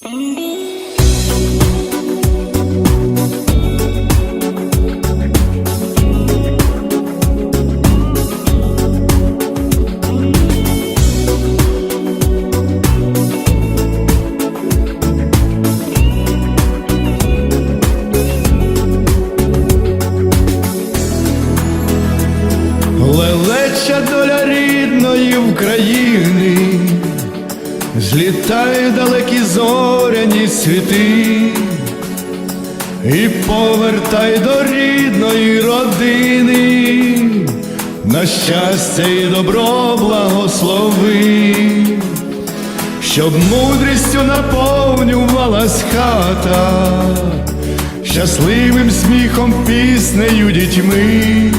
Лелеча доля рідної України, злітає далекі зоряні світи, і повертай до рідної родини, на щастя і добро благослови, щоб мудрістю наповнювалась хата, щасливим сміхом піснею дітьми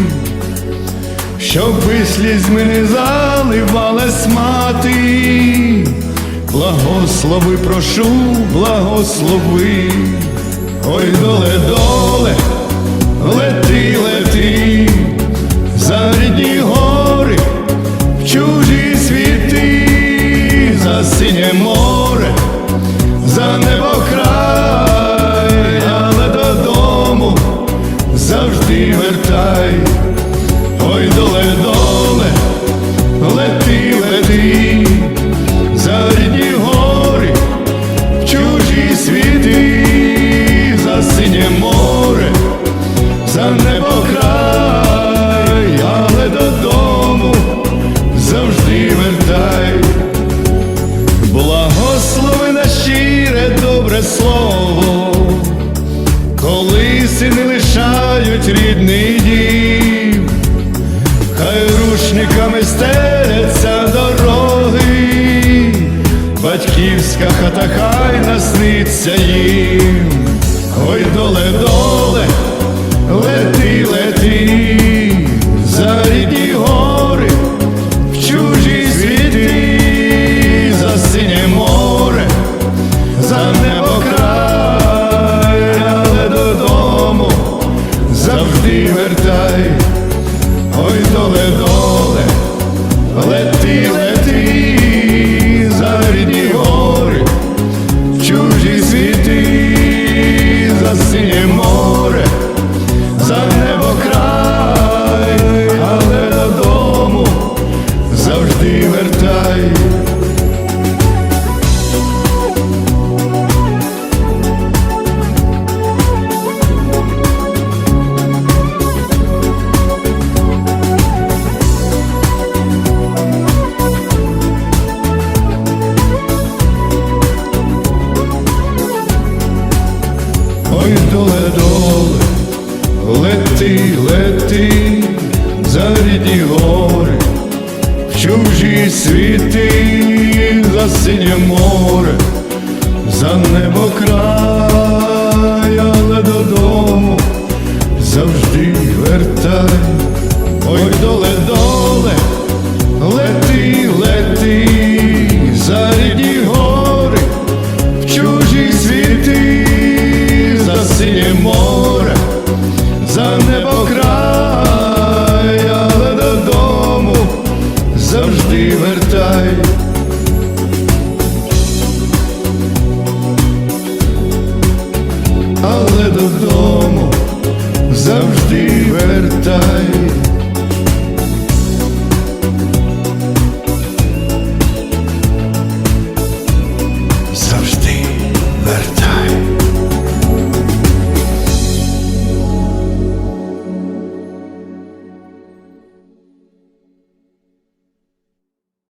щоб слізьми не заливалась мати, благослови, прошу, благослови, ой доле, доле, рідний дім. Хай рушниками стеляться дороги, батьківська хата хай насниться їм, ой доле, доле, завжди вертай. Ой, доле, доле, лети, лети, доле, лети, лети, за рідні гори, в чужі світи, за синє море, за небо край, вертай. Але додому завжди вертай.